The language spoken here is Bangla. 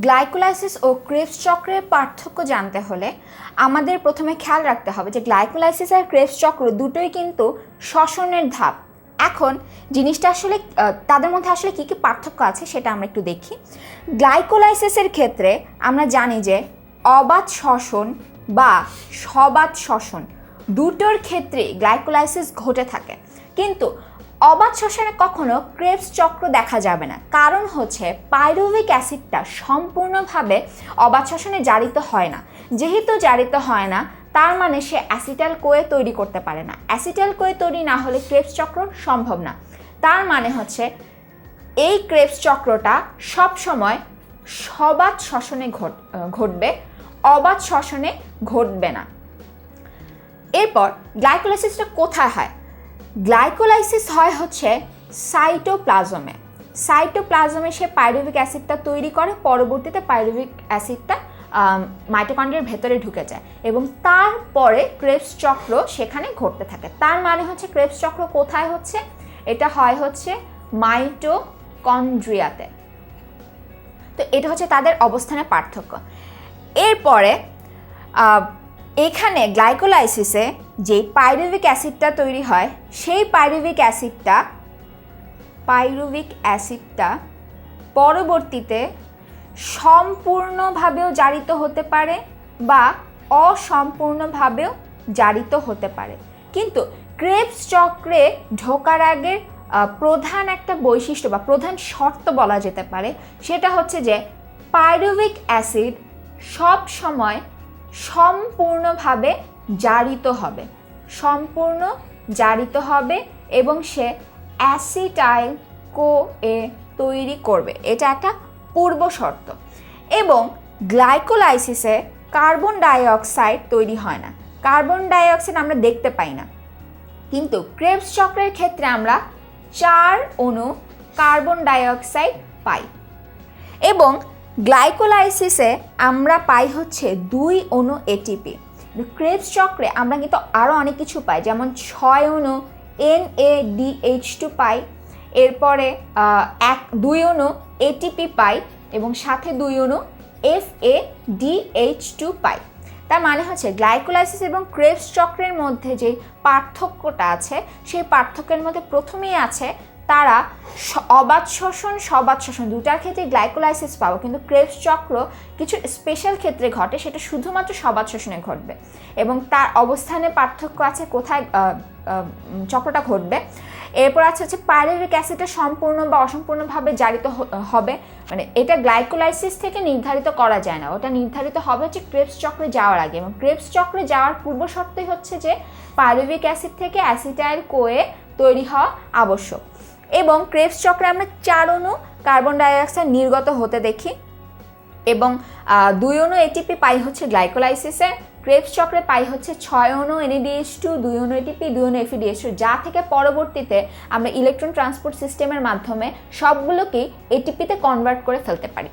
গ্লাইকোলাইসিস ও ক্রেবস চক্রের পার্থক্য জানতে হলে আমাদের প্রথমে খেয়াল রাখতে হবে যে গ্লাইকোলাইসিস আর ক্রেবস চক্র দুটোই কিন্তু শ্বসনের ধাপ। এখন জিনিসটা আসলে তাদের মধ্যে আসলে কী কী পার্থক্য আছে সেটা আমরা একটু দেখি। গ্লাইকোলাইসিসের ক্ষেত্রে আমরা জানি যে অবাধ শ্বসন বা সবাদ শ্বসন দুটোর ক্ষেত্রে গ্লাইকোলাইসিস ঘটে থাকে। কিন্তু অবাধ শ্বসনে কখনো ক্রেবস চক্র দেখা যাবে না। কারণ হচ্ছে পাইরুভিক অ্যাসিডটা সম্পূর্ণভাবে অবাধ শ্বসনে জারিত হয় না। যেহেতু জারিত হয় না, তার মানে সে অ্যাসিটাল কোয়ে তৈরি করতে পারে না। অ্যাসিটাল কোয়ে তৈরি না হলে ক্রেবস চক্র সম্ভব না। তার মানে হচ্ছে এই ক্রেবস চক্রটা সব সময় সবাদ শ্বসনে ঘট, ঘটবে, অবাধ শ্বসনে ঘটবে না। এরপর গ্লাইকোলাইসিসটা কোথায় হয়? গ্লাইকোলাইসিস হয় হচ্ছে সাইটোপ্লাজমে। সাইটোপ্লাজমে সে পাইরুভিক অ্যাসিডটা তৈরি করে, পরবর্তীতে পাইরুভিক অ্যাসিডটা মাইটোকন্ড্রিয়ার ভেতরে ঢুকে যায় এবং তারপরে ক্রেবস চক্র সেখানে ঘটতে থাকে। তার মানে হচ্ছে ক্রেবস চক্র কোথায় হচ্ছে? এটা হয় হচ্ছে মাইটোকন্ড্রিয়াতে। তো এটা হচ্ছে তাদের অবস্থানের পার্থক্য। এরপরে এখানে গ্লাইকোলাইসিসে যে পাইরুভিক অ্যাসিডটা তৈরি হয় সেই পাইরুভিক অ্যাসিডটা পাইরুভিক অ্যাসিডটা পরবর্তীতে সম্পূর্ণভাবেও জারিত হতে পারে বা অসম্পূর্ণভাবেও জারিত হতে পারে। কিন্তু ক্রেবস চক্রে ঢোকার আহ, প্রধান একটা বৈশিষ্ট্য বা প্রধান শর্ত বলা যেতে পারে সেটা হচ্ছে যে পাইরুভিক অ্যাসিড সব সময় সম্পূর্ণভাবে জারিত হবে। সম্পূর্ণ জারিত হবে এবং সে অ্যাসিটাইল কো এ তৈরি করবে। এটা একটা পূর্ব শর্ত। এবং গ্লাইকোলাইসিসে কার্বন ডাইঅক্সাইড তৈরি হয় না। কার্বন ডাইঅক্সাইড আমরা দেখতে পাই না। কিন্তু ক্রেবস চক্রের ক্ষেত্রে আমরা চার অণু কার্বন ডাইঅক্সাইড পাই। এবং গ্লাইকোলাইসিসে আমরা পাই হচ্ছে দুই অণু এটিপি ক্রেবস চক্রে আমরা কিন্তু আরও অনেক কিছু পাই। যেমন ছয় অণু N A D H two পাই, এরপরে এক, দুই অণু এটিপি পাই এবং সাথে দুই অণু F A D H two পাই। তার মানে হচ্ছে গ্লাইকোলাইসিস এবং ক্রেবস চক্রের মধ্যে যে পার্থক্যটা আছে, সেই পার্থক্যের মধ্যে প্রথমেই আছে তারা অবাধ শোষণ সবাদ শোষণ দুটার ক্ষেত্রে গ্লাইকোলাইসিস পাবো। কিন্তু ক্রেবস চক্র কিছু স্পেশাল ক্ষেত্রে ঘটে, সেটা শুধুমাত্র সবাদ শোষণে ঘটবে। এবং তার অবস্থানে পার্থক্য আছে কোথায় চক্রটা ঘটবে। এরপর আছে হচ্ছে পাইরুভিক অ্যাসিডটা সম্পূর্ণ বা অসম্পূর্ণভাবে জারিত হবে। মানে এটা গ্লাইকোলাইসিস থেকে নির্ধারিত করা যায় না। ওটা নির্ধারিত হবে হচ্ছে ক্রেবস চক্রে যাওয়ার আগে। এবং ক্রেবস চক্রে যাওয়ার পূর্ব শর্তই হচ্ছে যে পাইরুভিক অ্যাসিড থেকে অ্যাসিটাইল কোয়ে তৈরি হওয়া আবশ্যক। এবং ক্রেবস চক্রে আমরা চার অণু কার্বন ডাইঅক্সাইড নির্গত হতে দেখি। এবং দুই অণু এটিপি পাই হচ্ছে গ্লাইকোলাইসিসে ক্রেবস চক্রে পাই হচ্ছে ছয় অণু এনএডিএস টু দুই অণু এটিপি দুই অণু এফিডিএস টু যা থেকে পরবর্তীতে আমরা ইলেকট্রন ট্রান্সপোর্ট সিস্টেমের মাধ্যমে সবগুলোকেই এটিপিতে কনভার্ট করে ফেলতে পারি।